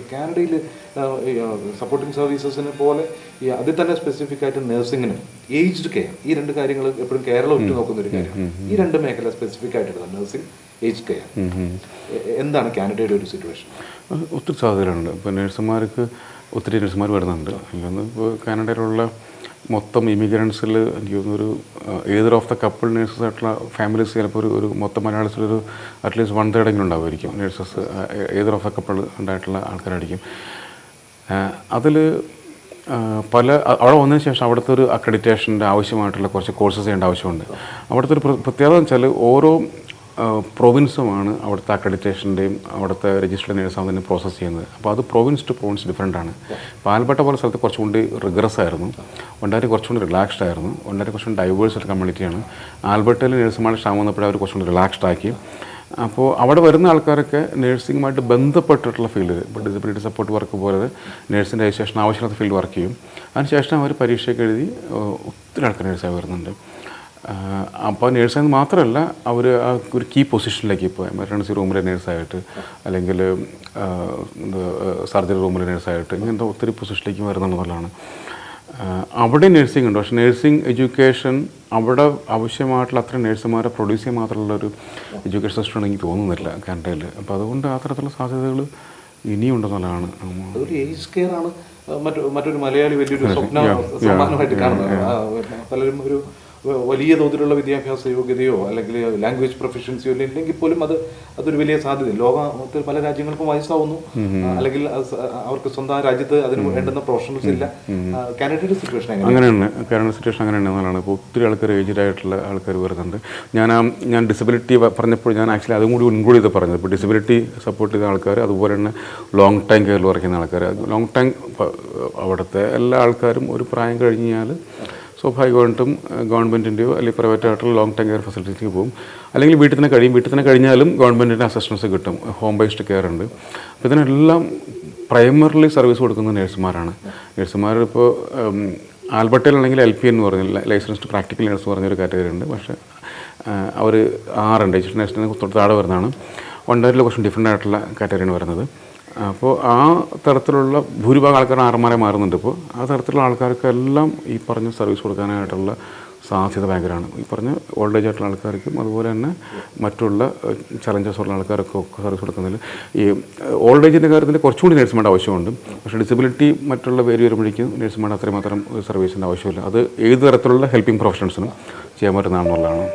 കാനഡയിൽ സപ്പോർട്ടിംഗ് സർവീസസിനെ പോലെ ഈ അതിൽ തന്നെ സ്പെസിഫിക് ആയിട്ട് നഴ്സിംഗിന് ഏജ്ഡ് കെയർ ഈ രണ്ട് കാര്യങ്ങൾ എപ്പോഴും കേരളം ഉറ്റു നോക്കുന്ന ഒരു കാര്യം. ഈ രണ്ട് മേഖല സ്പെസിഫിക് ആയിട്ട് നഴ്സിംഗ് ഏജ് കെയർ എന്താണ് കാനഡയുടെ ഒരു സിറ്റുവേഷൻ ഒത്തിരി സാധ്യതകളുണ്ട്. ഇപ്പോൾ നഴ്സുമാർക്ക് ഒത്തിരി നഴ്സുമാർ വരുന്നുണ്ട്. ഇപ്പോൾ കാനഡയിലുള്ള മൊത്തം ഇമിഗ്രൻസിൽ എനിക്ക് തോന്നുന്നൊരു either of the couple nurses ആയിട്ടുള്ള ഫാമിലീസ് ചിലപ്പോൾ ഒരു ഒരു മൊത്തം മലയാളത്തിലൊരു അറ്റ്ലീസ്റ്റ് വൺ തേർഡെങ്കിലും ഉണ്ടാവുമായിരിക്കും. Nurses either of the couple ഉണ്ടായിട്ടുള്ള ആൾക്കാരായിരിക്കും. അതിൽ പല അവിടെ വന്നതിന് ശേഷം അവിടുത്തെ ഒരു അക്രഡിറ്റേഷന്റെ ആവശ്യമായിട്ടുള്ള കുറച്ച് കോഴ്സസ് ചെയ്യേണ്ട ആവശ്യമുണ്ട്. അവിടുത്തെ ഒരു പ്ര- പ്രത്യേകത എന്ന് വെച്ചാൽ ഓരോ പ്രൊവിൻസുമാണ് അവിടുത്തെ അക്രഡിറ്റേഷന്റെയും അവിടുത്തെ രജിസ്റ്റർഡ് നേഴ്സാവുന്നതിനും പ്രോസസ്സ് ചെയ്യുന്നത്. അപ്പോൾ അത് പ്രൊവിൻസ് ടു പ്രൊവിൻസ് ഡിഫറെന്റ് ആണ്. പാൽപ്പെട്ട പോലെ സ്ഥലത്ത് കുറച്ചുകൂടി റിഗ്രസ് ആയിരുന്നു. ഒണ്ടാരി കുറച്ചുകൂടി റിലാക്സ്ഡ് ആയിരുന്നു. ഒണ്ടാരി കുറച്ചുകൂടി ഡൈവേഴ്സ് ആയിട്ട് കമ്മ്യൂണിറ്റിയാണ് ആൽബർട്ടിൽ നേഴ്സുമാരുടെ ക്ഷാമം വന്നപ്പോൾ അവർ കുറച്ചുകൂടി റിലാക്സ്ഡ് ആക്കി. അപ്പോൾ അവിടെ വരുന്ന ആൾക്കാരൊക്കെ നേഴ്സിംഗുമായിട്ട് ബന്ധപ്പെട്ടിട്ടുള്ള ഫീൽഡിൽ ഇപ്പോൾ ഡിസബിലിറ്റി സപ്പോർട്ട് വർക്ക് പോലെ നേഴ്സിന്റെ രജിസ്ട്രേഷൻ ആവശ്യമില്ലാത്ത ഫീൽഡ് വർക്ക് ചെയ്യും. അതിനുശേഷം അവർ പരീക്ഷയൊക്കെ എഴുതി ഒത്തിരി ആൾക്കാർ നേഴ്സായി വരുന്നുണ്ട്. അപ്പോൾ നേഴ്സായെന്ന് മാത്രമല്ല അവർ ആ ഒരു കീ പൊസിഷനിലേക്ക് ഇപ്പോൾ എമർജൻസി റൂമിലെ നേഴ്സായിട്ട് അല്ലെങ്കിൽ സർജറി റൂമിലെ നേഴ്സായിട്ട് ഇങ്ങനത്തെ ഒത്തിരി പൊസിഷനിലേക്ക് വരുന്നുള്ളതാണ് അവിടെ നേഴ്സിംഗ് ഉണ്ട്. പക്ഷേ നേഴ്സിംഗ് എഡ്യൂക്കേഷൻ അവിടെ ആവശ്യമായിട്ടുള്ള അത്ര നേഴ്സുമാരെ പ്രൊഡ്യൂസ് ചെയ്യാൻ മാത്രമുള്ള ഒരു എഡ്യൂക്കേഷൻ സിസ്റ്റം എനിക്ക് തോന്നുന്നില്ല കാനഡയിൽ അപ്പോൾ അതുകൊണ്ട് അത്തരത്തിലുള്ള തരത്തിലുള്ള സാധ്യതകൾ ഇനിയും ഉണ്ടെന്നുള്ളതാണ് അതൊരു ഏജ് കെയർ ആണ്. മറ്റൊരു മലയാളി വലിയൊരു സ്വപ്ന സമ്മാനമായിട്ട് കാണുന്നത്. പലരും ഒരു വലിയ തോതിലുള്ള വിദ്യാഭ്യാസ യോഗ്യതയോ അല്ലെങ്കിൽ ലാംഗ്വേജ് പ്രൊഫഷൻസിയോ ഇല്ലെങ്കിൽ പോലും അത് അതൊരു വലിയ സാധ്യത. ലോകത്തിൽ പല രാജ്യങ്ങൾക്കും വയസ്സാവുന്നു. അല്ലെങ്കിൽ അവർക്ക് സ്വന്തം രാജ്യത്ത് അതിന് വേണ്ടുന്ന പ്രൊഫഷണൽസ് ഇല്ല. കാനഡയുടെ സിറ്റുവേഷൻ അങ്ങനെയാണ്. കാനഡ സിറ്റുവേഷൻ അങ്ങനെയാണ് എന്നുള്ളതാണ്. ഇപ്പോൾ ഒത്തിരി ആൾക്കാർ ഏജ്ഡ് ആയിട്ടുള്ള ആൾക്കാർ വരുന്നുണ്ട്. ഞാൻ ഞാൻ ഡിസബിലിറ്റി പറഞ്ഞപ്പോൾ ഞാൻ ആക്ച്വലി അതും കൂടി ഇൻക്ലൂഡ് ചെയ്ത് പറഞ്ഞത്. ഇപ്പോൾ ഡിസബിലിറ്റി സപ്പോർട്ട് ചെയ്ത ആൾക്കാർ അതുപോലെ തന്നെ ലോങ് ടൈം കെയറിൽ വർക്ക് ചെയ്യുന്ന ആൾക്കാർ ലോങ് ടൈം അവിടുത്തെ എല്ലാ ആൾക്കാരും ഒരു പ്രായം കഴിഞ്ഞാൽ സ്വാഭാവികമായിട്ടും ഗവൺമെന്റിന്റെയോ അല്ലെങ്കിൽ പ്രൈവറ്റ് ആയിട്ടുള്ള ലോങ് ടൈം കെയർ ഫെസിലിറ്റിക്ക് പോകും. അല്ലെങ്കിൽ വീട്ടിൽ തന്നെ കഴിയും. വീട്ടിൽ തന്നെ കഴിഞ്ഞാലും ഗവൺമെന്റിന്റെ അസിസ്റ്റൻസ് കിട്ടും. ഹോം ബേസ്ഡ് കെയർ ഉണ്ട്. അപ്പോൾ ഇതിനെല്ലാം പ്രൈമറിലി സർവീസ് കൊടുക്കുന്ന നേഴ്സുമാരാണ് നേഴ്സുമാർ ഇപ്പോൾ ആൽബർട്ടിലാണെങ്കിൽ എൽ പി എന്ന് പറഞ്ഞില്ല ലൈസൻസ്ഡ് പ്രാക്ടിക്കൽ നേഴ്സ് എന്ന് പറഞ്ഞൊരു കാറ്റഗറി ഉണ്ട്. പക്ഷേ അവർ ആറുണ്ട്. എച്ച് നേഴ്സിനെ തൊട്ട് താഴെ വരുന്നതാണ്. ഒണ്ടാരിൽ കുറച്ച് ഡിഫറെന്റ് ആയിട്ടുള്ള കാറ്റഗറിയാണ് വരുന്നത്. അപ്പോൾ ആ തരത്തിലുള്ള ഭൂരിഭാഗം ആൾക്കാർ ആർമാരെ മാറുന്നുണ്ട് ഇപ്പോൾ ആ തരത്തിലുള്ള ആൾക്കാർക്കെല്ലാം ഈ പറഞ്ഞ സർവീസ് കൊടുക്കാനായിട്ടുള്ള സാധ്യത ഭയങ്കരമാണ്. ഈ പറഞ്ഞ ഓൾഡ് ഏജ് ആയിട്ടുള്ള ആൾക്കാർക്കും അതുപോലെ തന്നെ മറ്റുള്ള ചലഞ്ചസ് ഉള്ള ആൾക്കാർക്കും ഒക്കെ സർവീസ് കൊടുക്കുന്നതിൽ ഈ ഓൾഡ് ഏജിന്റെ കാര്യത്തിൽ കുറച്ചുകൂടി നേഴ്സുമാരുടെ ആവശ്യമുണ്ട്. പക്ഷേ ഡിസബിലിറ്റി മറ്റുള്ള പേര് വരുമ്പോഴേക്കും നേഴ്സുമാരുടെ അത്രയും മാത്രം സർവീസിന്റെ ആവശ്യമില്ല. അത് ഏത് തരത്തിലുള്ള ഹെൽപ്പിംഗ് പ്രൊഫഷൻസിനും ചെയ്യാൻ പറ്റുന്നതാണെന്നുള്ളതാണ്.